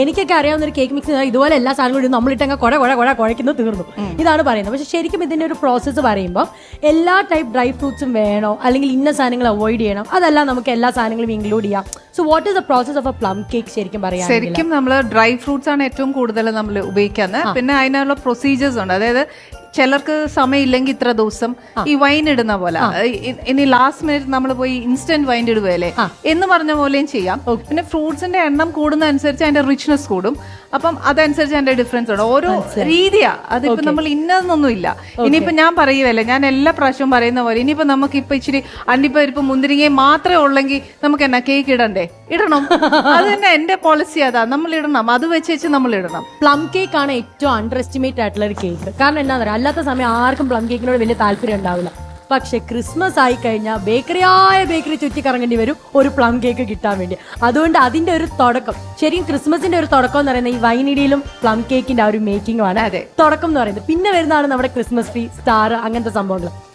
എനിക്കൊക്കെ അറിയാവുന്ന ഒരു കേക്ക് മിക്സ് ഇതുപോലെ എല്ലാ സാധനങ്ങളും നമ്മളിട്ടങ്ങ് കുഴ കുഴ കുഴ കുഴക്കുന്നത് തീർന്നു. ഇതാണ് പറയുന്നത്. പക്ഷെ ശരിക്കും ഇതിന്റെ ഒരു പ്രോസസ്സ് പറയുമ്പോൾ എല്ലാ ടൈപ്പ് ഡ്രൈ ഫ്രൂട്ട്സും വേണോ? അല്ലെങ്കിൽ ഇന്ന സാധനങ്ങൾ അവോയ്ഡ് ചെയ്യണം? അതല്ല നമുക്ക് എല്ലാ സാധനങ്ങളും ഇൻക്ലൂഡ് ചെയ്യാം. So what is the process of a plum cake ശരിക്കും പറയാം ശരിക്കും നമ്മൾ ഡ്രൈ ഫ്രൂട്ട്സ് ആണ് ഏറ്റവും കൂടുതൽ നമ്മൾ ഉപയോഗിക്കുന്നത് പിന്നെ അതിനുള്ള പ്രൊസീജിയേഴ്സ് ഉണ്ട്. അതായത് ചിലർക്ക് സമയമില്ലെങ്കിൽ ഇത്ര ദിവസം ഈ വൈൻ ഇടുന്ന പോലെ. ഇനി ലാസ്റ്റ് മിനിറ്റ് നമ്മൾ പോയി ഇൻസ്റ്റന്റ് വൈൻ ഇടുകയല്ലേ? എന്ന് പറഞ്ഞ പോലെയും ചെയ്യാം. പിന്നെ ഫ്രൂട്ട്സിന്റെ എണ്ണം കൂടുന്ന അനുസരിച്ച് അതിന്റെ റിച്ച്നെസ് കൂടും. അപ്പം അതനുസരിച്ച് അതിന്റെ ഡിഫറൻസ് ഉണ്ട്. ഓരോ രീതിയാ. അതിപ്പോ നമ്മൾ ഇന്നതെന്നൊന്നുമില്ല ഇല്ല. ഇനിയിപ്പോ ഞാൻ പറയുവല്ലേ ഞാൻ എല്ലാ പ്രാവശ്യവും പറയുന്ന പോലെ ഇനിയിപ്പോ നമുക്ക് ഇപ്പൊ ഇച്ചിരി അണ്ടിപ്പരിപ്പ് മുന്തിരിങ്ങയും മാത്രമേ ഉള്ളെങ്കിൽ നമുക്ക് എന്നാ കേക്ക് ഇടണ്ടേ? ഇടണം. അത് തന്നെ എന്റെ പോളിസി അതാ. നമ്മൾ ഇടണം. അത് വെച്ച് വെച്ച് നമ്മൾ ഇടണം. പ്ലം കേക്ക് ആണ് ഏറ്റവും അണ്ടർ എസ്റ്റിമേറ്റ് ആയിട്ടുള്ള ഒരു കേക്ക് കാരണം എന്താ പറയുക അല്ലാത്ത സമയം ആർക്കും പ്ലം കേക്കിനോട് വലിയ താല്പര്യം ഉണ്ടാവില്ല. പക്ഷെ ക്രിസ്മസ് ആയി കഴിഞ്ഞാൽ ബേക്കറിയായ ബേക്കറി ചുറ്റി കറങ്ങേണ്ടി വരും ഒരു പ്ലം കേക്ക് കിട്ടാൻ വേണ്ടി. അതുകൊണ്ട് അതിന്റെ ഒരു തുടക്കം ശരിക്കും ക്രിസ്മസിന്റെ ഒരു തുടക്കം എന്ന് പറയുന്നത് ഈ വൈനിടിയിലും പ്ലം കേക്കിന്റെ ആ ഒരു മേക്കിംഗും ആണ്. അതെ. തുടക്കം എന്ന് പറയുന്നത്. പിന്നെ വരുന്നതാണ് നമ്മുടെ ക്രിസ്മസ് ട്രീ സ്റ്റാർ അങ്ങനത്തെ സംഭവങ്ങൾ.